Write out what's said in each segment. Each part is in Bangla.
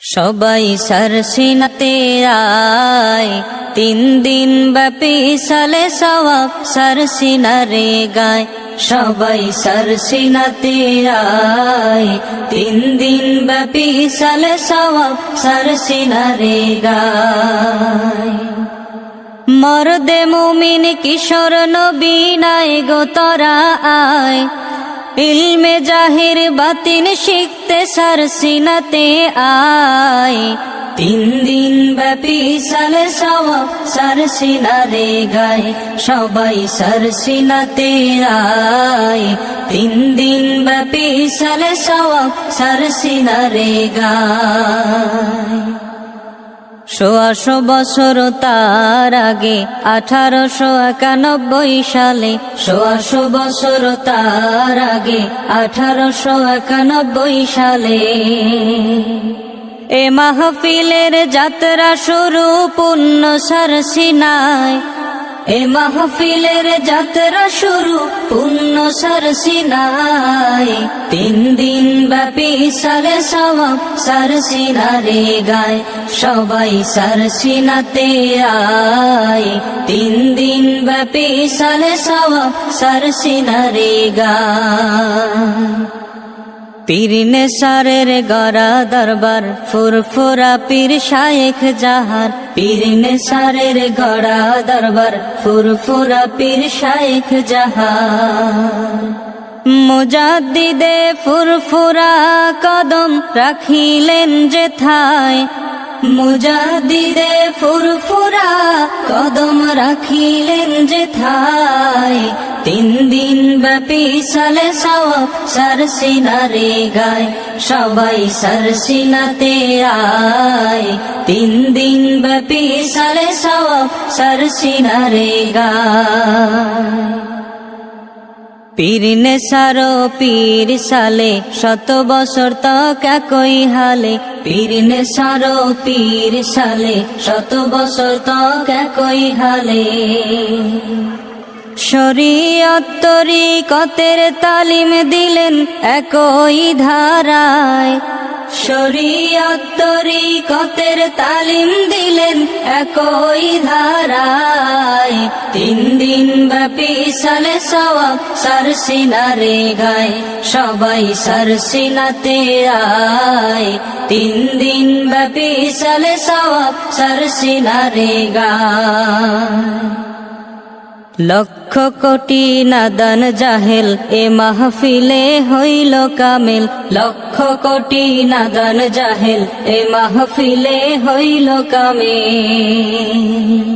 সবাই সরসিনাতে আয় তিন দিন ব্যাপী সালে সওয়াব সরসিনারে গায়। সবাই সরসিনাতে আয় তিন দিন ব্যাপী সালে সওয়াব সরসিনারে গায়। মরদে মুমিন কিশোর নবী নাই গো তরা আয় ইলমে জাহির বাতিন শিখতে সারসিনাতে আয়। তিন দিন ব্যাপী সালে সওয়াব সারসিনারে গায়, সবাই সারসিনাতে আয়। তিন দিন ব্যাপী সালে সওয়াব সারসিনারে গায়। সোয়াশো বছর তার আগে, আঠারোশো একানব্বই সালে সোয়াশো বছর তার আগে, আঠারোশো একানব্বই সালে। এ মাহফিলের যাত্রা শুরু পুণ্য সরসিনায়। এ মাহফিলের যাত্রা শুরু পুণ্য সরসিনায়। তিন দিন ব্যাপী সারে সওয়াব সরসিনারে গায়। সবাই সরসিনাতে আয়। তিন দিন ব্যাপী সারে সওয়াব সরসিনারে গায়। পীরনে সারের গড়া দরবার, ফুরফুরা পীর শায়েখ জাহার। পীরনে সারের গড়া দরবার, ফুরফুরা পীর শায়েখ জাহার। মুজাদ্দিদে ফুরফুরা কদম রাখিলেন যে থায় মুজাদ্দিদে ফুরফুরা কদম রাখিলেন যে থায় তিন দিন ব্যাপী সালে সওয়াব সরসিনারে গায়, সবাই সরসিনাতে আয়। তিন দিন ব্যাপী সালে সওয়াব সরসিনারে গায়। পীরনে সারো পীর সালে শত বছর তক একই হালে। পীরনে সারো পীর সালে শত বছর তক একই হালে। শরীয়ত্তরি কতের তালিম দিলেন একই ধারায়। শরীয়ত্তরি কতের তালিম দিলেন একই ধারায়। তিন দিন ব্যাপী সালে সওয়াব সরসিনারে গায়, সবাই সরসিনাতে আয়। তিন দিন ব্যাপী সালে সওয়াব সরসিনারে গায়। লক্ষ কোটি নাদান জাহেল, এ মাহফিলে হইল কামেল। লক্ষ কোটি নাদান জাহেল, এ মাহফিলে হইল কামেল।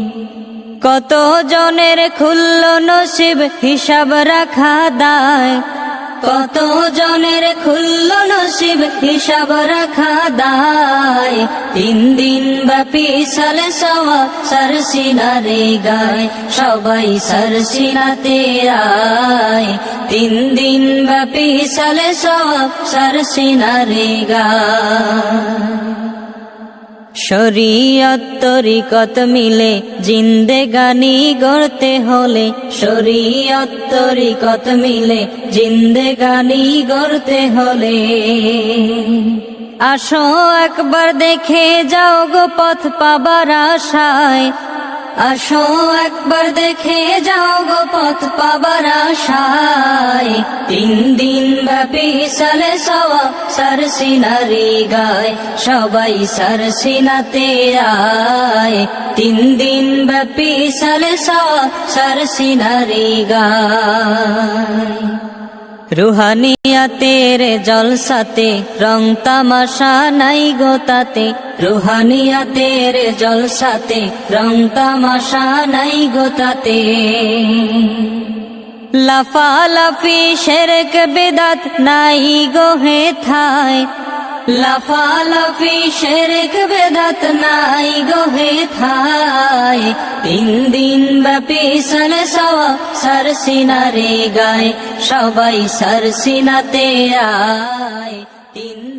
কত জনের খুল্ল নসিব হিসাব রাখা দায় কত জনের খুল্ল নসিব হিসাব রাখা দায়? তিন দিন ব্যাপী সালে সওয়া সরসিনারে গায়, সবাই সরসিনাতে আয়। তিন দিন ব্যাপী সালে সওয়া সরসিনারে গায়। শরীয়ত তরিকত মিলে জিন্দেগানি গড়তে হলে, শরিয়ত তরিকত মিলে জিন্দেগানি গড়তে হলে। আসো একবার দেখে যাও গো পথ পাবার আশায় আসো একবার দেখে যাও গো পথ পাবার আশায়। তিন দিন ব্যাপী সালে সওয়া সরসিনারি গায়, সবাই সরসিনাতে আয়। তিন দিন ব্যাপী সালে সওয়া সরসিনারি গায়। রুহানিয়াতের জলসাতে, রং তামাশা নাই গোতাতে রুহানিয়াতের জলসাতে, রং তামাশা নাই গোতাতে লাফালাফি শেরক বেদাত নাই গো হে থায় লাফালাফি শেরক বেদাত নাই গো হে থায় তিন দিন ব্যাপী সালে সওয়া সরসিনারে গায়। সবাই সরসিনাতে আয় তিন